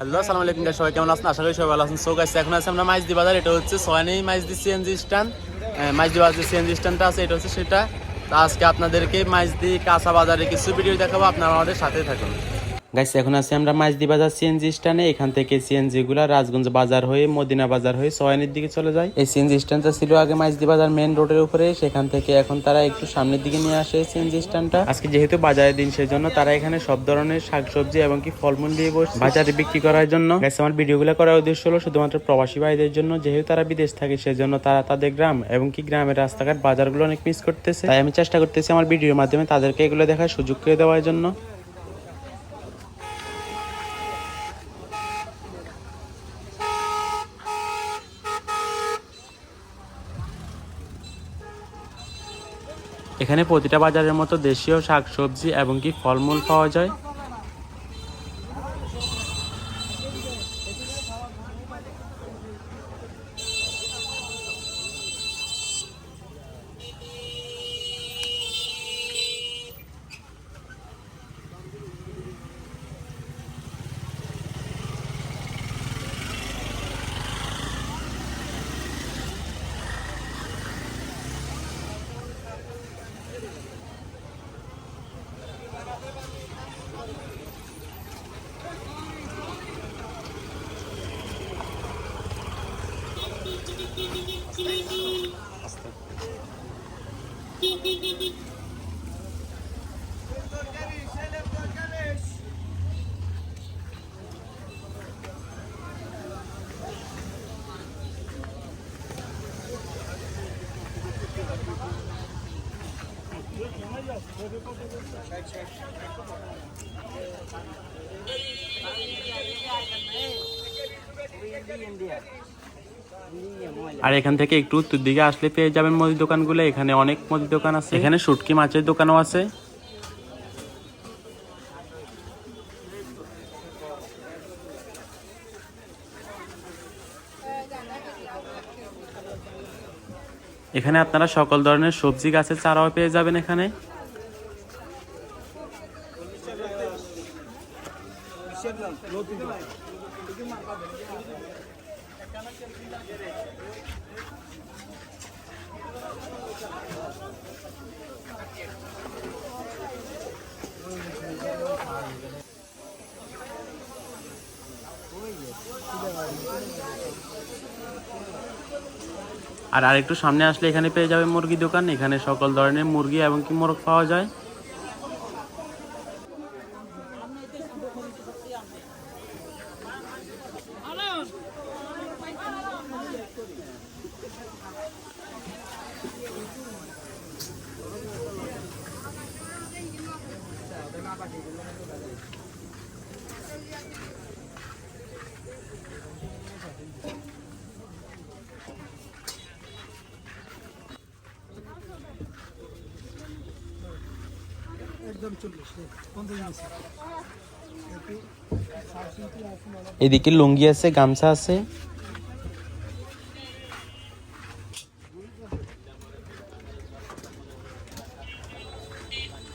Hello, আসসালামু আলাইকুম guys সবাই কেমন আছেন? আশা করি সবাই ভালো আছেন। সো গাইস এখন আছে আমরা মাইজদি বাজার, এটা হচ্ছে সোয়ানি মাইজদি সিএনজি স্ট্যান্ড মাইজদি বাজার সিএনজি স্ট্যান্ডটা আছে, এটা হচ্ছে সেটা। আজকে আপনাদেরকে মাইজদি কাঁচা বাজারে কিছু ভিডিও দেখাবো, আপনারা আমাদের সাথে থাকুন। গাইস, এখন আছি আমরা মাইজদি বাজার সিএনজি স্ট্যান্ডে। এখান থেকে সিএনজি গুলা রাজগঞ্জ বাজার হয়ে, মদিনা বাজার হয়ে সয়ানের দিকে চলে যায়। এই সিএনজি স্ট্যান্ডটা ছিল আগে মাইজদি বাজার মেন রোডের উপরে। সেখান থেকে এখন তারা একটু সামনের দিকে নিয়ে আসে সিএনজি স্ট্যান্ডটা। আজকে যেহেতু বাজারের দিন সেই জন্য তারা এখানে সব ধরনের শাকসবজি এবং কি ফলমূল দিয়ে বসে বাজারে বিক্রি করার জন্য। গাইস, আমার ভিডিওগুলো করার উদ্দেশ্য হলো শুধুমাত্র প্রবাসী ভাইদের জন্য। যেহেতু তারা বিদেশ থাকে, সেজন্য তারা তাদের গ্রাম এবং কি গ্রামের রাস্তাঘাট বাজারগুলো অনেক মিস করতেছে। তাই আমি চেষ্টা করতেছি আমার ভিডিওর মাধ্যমে তাদেরকে এগুলো দেখার সুযোগ করে দেওয়ার জন্য। এখানে প্রতিটা বাজারের মতো দেশীয় শাকসবজি এবং কি ফলমূল পাওয়া যায়। আর এখান থেকে একটু উত্তর দিকে আসলে পেয়ে যাবেন মুদি দোকানগুলো। এখানে অনেক মুদি দোকান আছে। এখানে শুটকি মাছের দোকানও আছে। এখানে আপনারা সকল ধরনের সবজি গাছের চারাও পেয়ে যাবেন এখানে। আর আরেকটু সামনে আসলে এখানে পেয়ে যাবে মুরগি দোকান। এখানে সকল ধরনের মুরগি এবং কি মোরগ পাওয়া যায়। এদিকে লুঙ্গি আছে গামছা আছে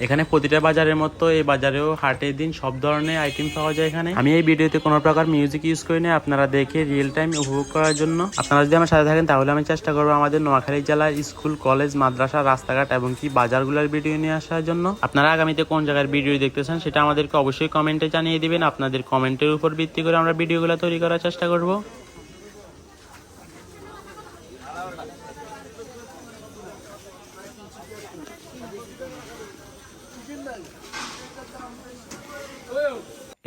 এখানে প্রতিটা বাজারের মতো এই বাজারেও হাটের দিন সব ধরনের আইটেম পাওয়া যায় এখানে। আমি এই ভিডিওতে কোনো প্রকার মিউজিক ইউজ করি না, আপনারা দেখে রিয়েল টাইম উপভোগ করার জন্য। আপনারা যদি আমার সাথে থাকেন, তাহলে আমি চেষ্টা করব আমাদের নোয়াখালী জেলার স্কুল কলেজ মাদ্রাসা, রাস্তাঘাট এবং কি বাজারগুলোর ভিডিও নিয়ে আসার জন্য। আপনারা আগামীতে কোন জায়গার ভিডিও দেখতেছেন, সেটা আমাদেরকে অবশ্যই কমেন্টে জানিয়ে দিবেন। আপনাদের কমেন্টের উপর ভিত্তি করে আমরা ভিডিওগুলো তৈরি করার চেষ্টা করব।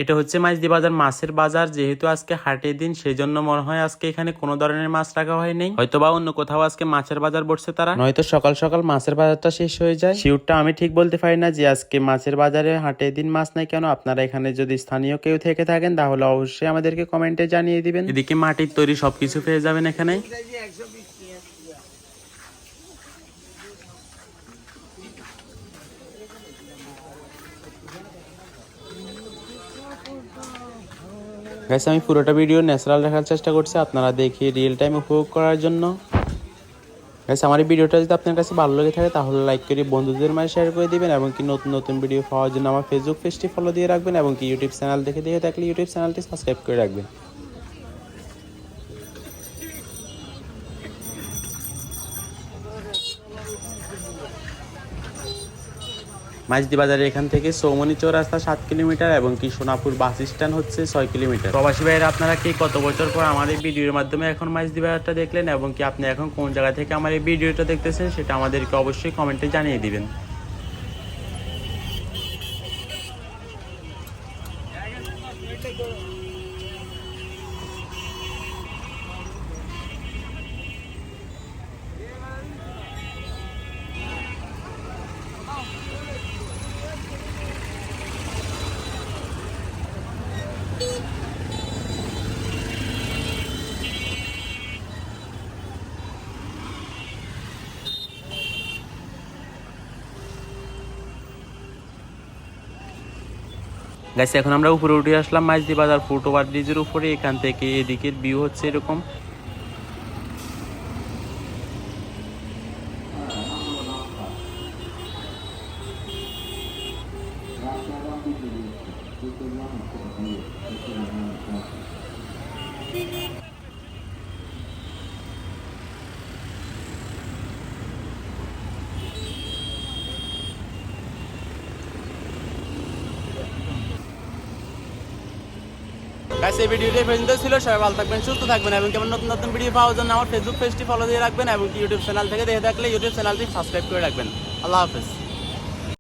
এটা হচ্ছে মাছদি বাজার মাছের বাজার। যেহেতু আজকে হাটের দিন সেই জন্য মনে হয় আজকে এখানে কোনো ধরনের মাছ রাখা হয়নি হয়তো বা অন্য কোথাও আজকে মাছের বাজার বসছে তারা। নয়তো সকাল সকাল মাছের বাজারটা শেষ হয়ে যায়। শিউরটা আমি ঠিক বলতে পারি না যে আজকে মাছের বাজারে হাটের দিন মাছ নাই কেন। আপনারা এখানে যদি স্থানীয় কেউ থেকে থাকেন তাহলে অবশ্যই আমাদেরকে কমেন্টে জানিয়ে দিবেন। এদিকে মাটির তৈরি সবকিছু পেয়ে যাবেন এখানে। গাইস আমি পুরোটা ভিডিও ন্যাচারাল রাখার চেষ্টা করছি। আপনারা দেখে রিয়েল টাইম উপভোগ করার জন্য। গাইস আমার এই ভিডিওটা যদি আপনার কাছে ভালো লেগে থাকে, তাহলে লাইক করে বন্ধুদের মাঝে শেয়ার করে দিবেন এবং কি নতুন নতুন ভিডিও পাওয়ার জন্য আমার ফেসবুক পেজটি ফলো দিয়ে রাখবেন এবং কি ইউটিউব চ্যানেল দেখে দেখে থাকলে ইউটিউব চ্যানেলটি সাবস্ক্রাইব করে রাখবেন। মাইজদি বাজারে এখান থেকে সৌমনি চৌরাস্তা সাত কিলোমিটার এবং কি সোনাপুর বাস স্ট্যান্ড হচ্ছে ছয় কিলোমিটার। প্রবাসী ভাইয়েরা, আপনারা কি কত বছর পর আমার এই ভিডিওর মাধ্যমে এখন মাইজদি বাজারটা দেখলেন এবং কি আপনি এখন কোন জায়গা থেকে আমার এই ভিডিওটা দেখতেছেন সেটা আমাদেরকে অবশ্যই কমেন্টে জানিয়ে দিবেন। গাইস এখন আমরা উপরে উঠে আসলাম মাইজদি বাজার ফুট ওভার ব্রিজের উপরে। এখান থেকে এদিকের ভিউ হচ্ছে এরকম। গাইস এই ভিডিওটি পর্যন্ত ছিল। সবাই ভালো থাকবেন, সুস্থ থাকবেন এবং কেমন নতুন নতুন ভিডিও পাওয়ার জন্য আমার ফেসবুক পেজটি ফলো দিয়ে রাখবেন এবং ইউটিউব চ্যানেল থেকে দেখে থাকলে ইউটিউব চ্যানেলটি সাবস্ক্রাইব করে রাখবেন। আল্লাহ হাফেজ।